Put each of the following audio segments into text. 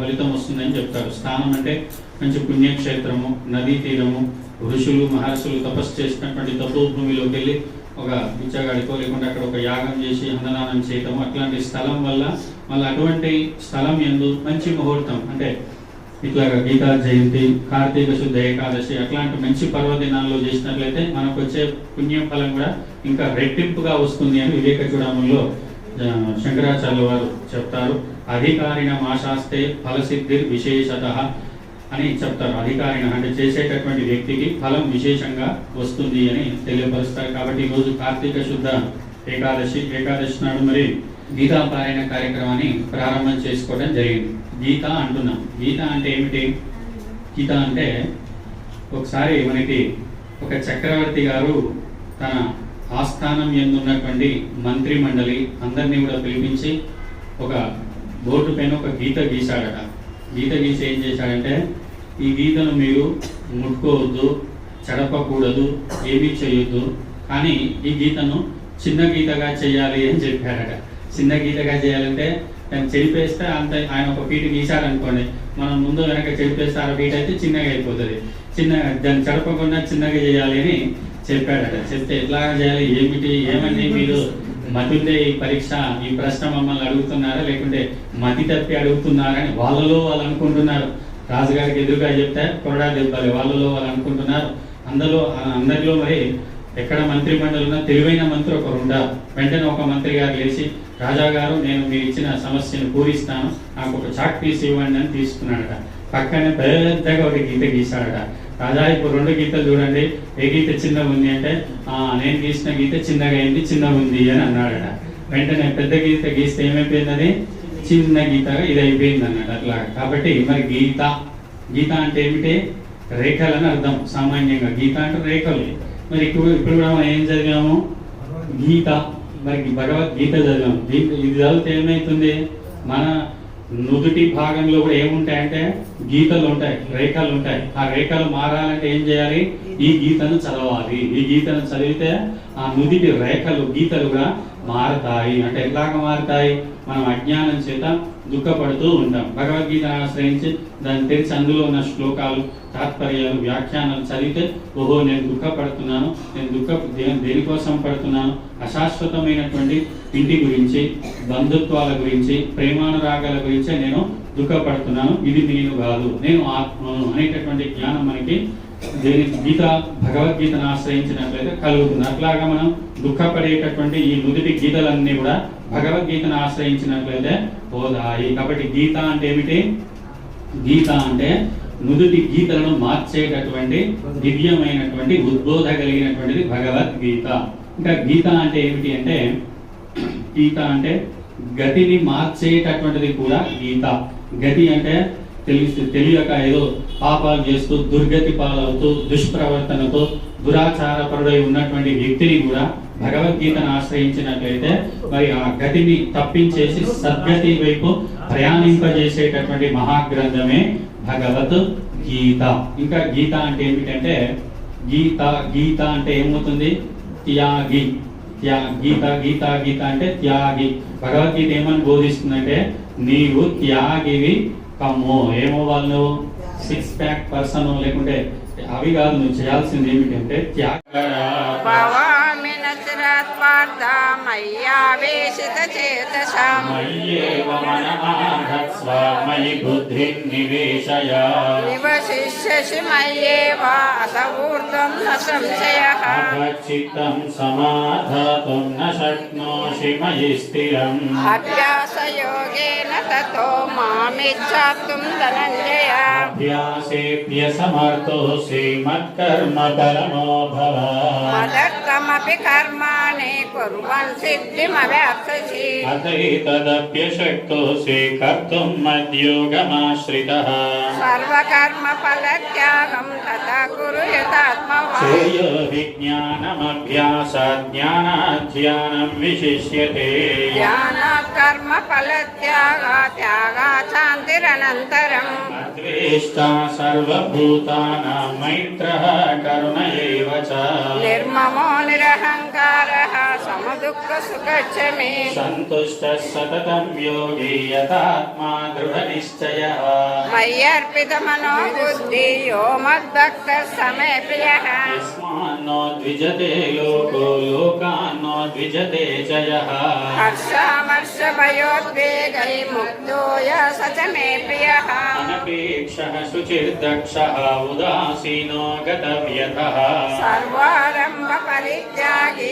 ఫలితం వస్తుందని చెప్తారు. స్థానం అంటే మంచి పుణ్యక్షేత్రము నదీ తీరము ఋషులు మహర్షులు తపస్సు చేసినటువంటి తపోభూమిలోకి వెళ్ళి ఒక బిచ్చగాడికో లేకుండా అక్కడ ఒక యాగం చేసి అన్నదానం చేయటం అట్లాంటి స్థలం వల్ల మళ్ళీ అటువంటి స్థలం ఎందు మంచి ముహూర్తం అంటే ఇట్లా గీతా జయంతి కార్తీక శుద్ధ ఏకాదశి అట్లాంటి మంచి పర్వదినాల్లో చేసినట్లయితే మనకు వచ్చే పుణ్యం ఫలం కూడా ఇంకా రెట్టింపుగా వస్తుంది అని వివేక చూడములో శంకరాచార్య వారు చెప్తారు. అధికారిణ మాశాస్తే ఫలసిద్ధి విశేషత అని చెప్తారు. అధికారిణ అంటే చేసేటటువంటి వ్యక్తికి ఫలం విశేషంగా వస్తుంది అని తెలియపరుస్తారు. కాబట్టి ఈరోజు కార్తీక శుద్ధ ఏకాదశి ఏకాదశి నాడు మరి గీతాపారాయణ కార్యక్రమాన్ని ప్రారంభం చేసుకోవడం జరిగింది. గీత అంటున్నాం. గీత అంటే ఏమిటి? గీత అంటే ఒకసారి మనకి ఒక చక్రవర్తి గారు తన ఆస్థానం ఎందున్నటువంటి మంత్రి మండలి అందరినీ కూడా పిలిపించి ఒక బోర్డు పైన ఒక గీత గీశాడట. గీత గీసి ఏం చేశాడంటే ఈ గీతను మీరు ముట్టుకోవద్దు చడపకూడదు ఏమీ చేయొద్దు కానీ ఈ గీతను చిన్న గీతగా చేయాలి అని చెప్పారట. చిన్న గీతగా చేయాలంటే దాన్ని చెడిపేస్తే అంత ఆయన ఒక ఫీట్ గీశాడనుకోండి మనం ముందు వెనక చెడిపేస్తే ఆ పీట అయితే చిన్నగా అయిపోతుంది. చిన్న దాన్ని చడపకుండా చిన్నగా చేయాలి అని చెప్పాడట చెప్తే ఎట్లా చేయాలి? ఏమిటి? ఏమండి మీరు మతి ఈ పరీక్ష ఈ ప్రశ్న మమ్మల్ని అడుగుతున్నారా? లేకుంటే మతి తప్పి అడుగుతున్నారని వాళ్ళలో వాళ్ళు అనుకుంటున్నారు. రాజుగారికి ఎదురుగా చెప్తే కొరడా దెబ్బలు వాళ్ళలో వాళ్ళు అనుకుంటున్నారు. అందులో అందరిలో మరి ఎక్కడ మంత్రి మండలి ఉన్నా తెలివైన మంత్రి ఒకరు ఉండాలి. వెంటనే ఒక మంత్రి గారు లేచి రాజా గారు నేను మీరు ఇచ్చిన సమస్యను పూరిస్తాను. నాకు ఒక చాక్ పీస్ ఇవ్వండి అని తీసుకున్నాడట. పక్కనే పెద్దగా ఒక గీత గీశాడట. రాజా ఇప్పుడు రెండు గీతలు చూడండి. ఏ గీత చిన్నగా ఉంది అంటే "ఆ, నేను గీసిన గీత చిన్నగా అయింది చిన్నగా ఉంది అని అన్నాడట. వెంటనే పెద్ద గీత గీస్తే ఏమైపోయింది చిన్న గీతగా ఇది అయిపోయింది అన్నాడు అట్లా కాబట్టి మరి గీత గీత అంటే ఏమిటి? రేఖలు అని అర్థం సామాన్యంగా. గీత అంటే రేఖలు. మరి ఇప్పుడు ఇప్పుడు కూడా మనం ఏం చదివాము? గీత. మరి భగవద్గీత చదివాము. దీంట్లో ఇది చదివితే ఏమవుతుంది మన నుదుటి భాగంలో కూడా ఏముంటాయంటే గీతలు ఉంటాయి రేఖలు ఉంటాయి ఆ రేఖలు మారాలంటే ఏం చేయాలి? ఈ గీతను చదవాలి. ఈ గీతను చదివితే ఆ నుదిటి రేఖలు గీతలు కూడా మారతాయి. అంటే ఎట్లాగా మారతాయి? మనం అజ్ఞానం చేత దుఃఖపడుతూ ఉంటాం. భగవద్గీత ఆశ్రయించి దాన్ని తెలిసి అందులో ఉన్న శ్లోకాలు తాత్పర్యాలు వ్యాఖ్యానాలు చదివితే ఓహో నేను దుఃఖపడుతున్నాను నేను దుఃఖ దే- దేనికోసం పడుతున్నాను? అశాశ్వతమైనటువంటి ఇంటి గురించి బంధుత్వాల గురించి ప్రేమానురాగాల గురించే నేను దుఃఖపడుతున్నాను. ఇది నేను కాదు. నేను ఆత్మను అనేటటువంటి జ్ఞానం మనకి దేని గీత భగవద్గీతను ఆశ్రయించినట్లయితే కలుగుతుంది. అట్లాగా మనం దుఃఖపడేటటువంటి ఈ నుదిటి గీతలన్నీ కూడా భగవద్గీతను ఆశ్రయించినట్లయితే పోదాయి కాబట్టి గీత అంటే ఏమిటి? గీత అంటే నుదుటి గీతలను మార్చేటటువంటి దివ్యమైనటువంటి ఉద్బోధ కలిగినటువంటిది భగవద్గీత ఇంకా గీత అంటే ఏమిటి అంటే గీత అంటే గతిని మార్చేటటువంటిది కూడా గీత. గతి అంటే తెలిసి తెలియక ఏదో పాపాలు చేస్తూ దుర్గతి పాలవుతూ దుష్ప్రవర్తనతో దురాచారపరుడై ఉన్నటువంటి వ్యక్తిని కూడా భగవద్గీతను ఆశ్రయించినట్లయితే మరి ఆ గతిని తప్పించేసి సద్గతి వైపు ప్రయాణింపజేసేటటువంటి మహాగ్రంథమే భగవత్ గీత ఇంకా గీత అంటే ఏమిటంటే గీత గీత అంటే ఏమవుతుంది? త్యాగి. త్యా గీత గీత గీత అంటే త్యాగి. భగవద్గీత ఏమని బోధిస్తుందంటే నీవు త్యాగివి కమ్ము ఏమో వాళ్ళు సిక్స్ ప్యాక్ పర్సన్ లేకుంటే అవి కాదు నువ్వు చేయాల్సింది ఏమిటంటే త్యాగ భవామి నచరాత్మార్థ మయ్యావేశితచేతసాం మయ్యేవ మనమాధత్స్వ మయి బుద్ధిం నివేశయ. నివశిష్యసి మయ్యేవ అసవూర్ధ్వం న సంశయః. అభచిత్తం సమాధాతుం న శక్నోషి మయి స్థిరం. అభ్యాసయోగేన తతో మామిచ్ఛాప్తుం ధనంజయ అభ్యాసేప్యసమర్థోసి మత్కర్మ పరమో భవ మదర్థమపి కర్మాణి కుర్వన్ సిద్ధిమవాప్స్యసి అతైతదప్యశక్తోసి కర్తుం మద్యోగమాశ్రితः సర్వకర్మ ఫలత్యాగం తథా కురు యథాత్మవాన్ శ్రేయో విజ్ఞానమభ్యాస జ్ఞానాధ్యానం విశిష్యతే ధ్యానాత్ కర్మ ఫల कर्म फल त्यागा त्यागा शांतिरनन्तरम् अद्वेष्टा सर्वभूतानां मैत्रः करुण निर्ममो निरहङ् सन्तुष्टः सततं योगी यथात्मा दृढनिश्चयः मय्यर्पितमनो बुद्धि यो मद्भक्तः समे प्रियः यस्मान्नो द्विजते लोको लोकान्नो द्विजते हर्षामर्षभयोद्वेगै मुक्तो य स च मे प्रियः। अनपेक्षः शुचिर्दक्षः उदासीनो गतव्यतः सर्वारम्भपरित्यागी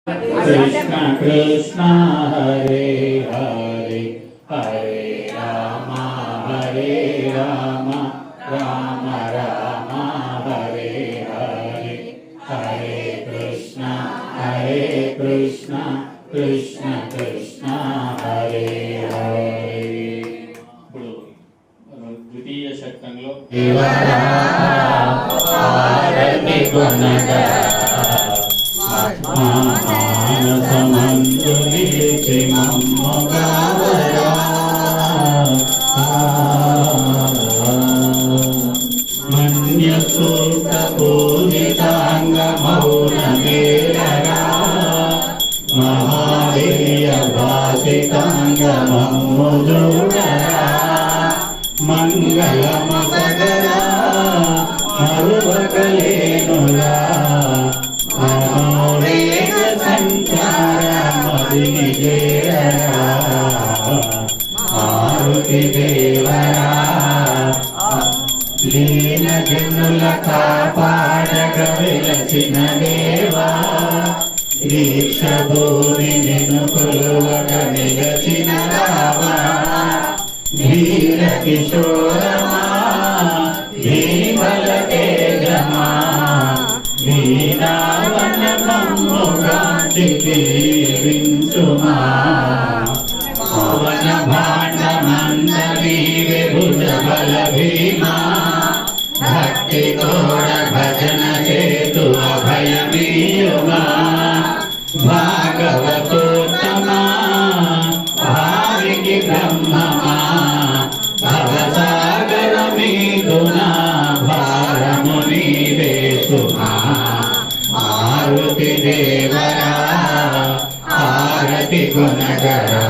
కృష్ణ కృష్ణ హరే హరే హరే రామ హరే రామ రామ రామ హరే హరే హరే కృష్ణ హరే కృష్ణ కృష్ణ కృష్ణ హరే హరే. ఇప్పుడు ద్వితీయ శక్తంలో గుణగా కొనగా మానసమందు నిలిచి మమ్మగావరా మన్యసూత పూజితాంగ మౌన మేళరా మహావీర్య భాషితాంగ లీన జనుల కాపాడగ వెలసిన దేవా దీక్ష భూమి నిన్ను కొలువగ నిలచిన రావా ధీర కిశోరమా భీమల తేజమా వీణావన భక్తి తోడ భజన చేతు అభయమీయుమా భాగవతోత్తమా? భావికి బ్రహ్మమా? భవసాగర భారము నీవే సుమా దేవరా ఆరతి గుణగరా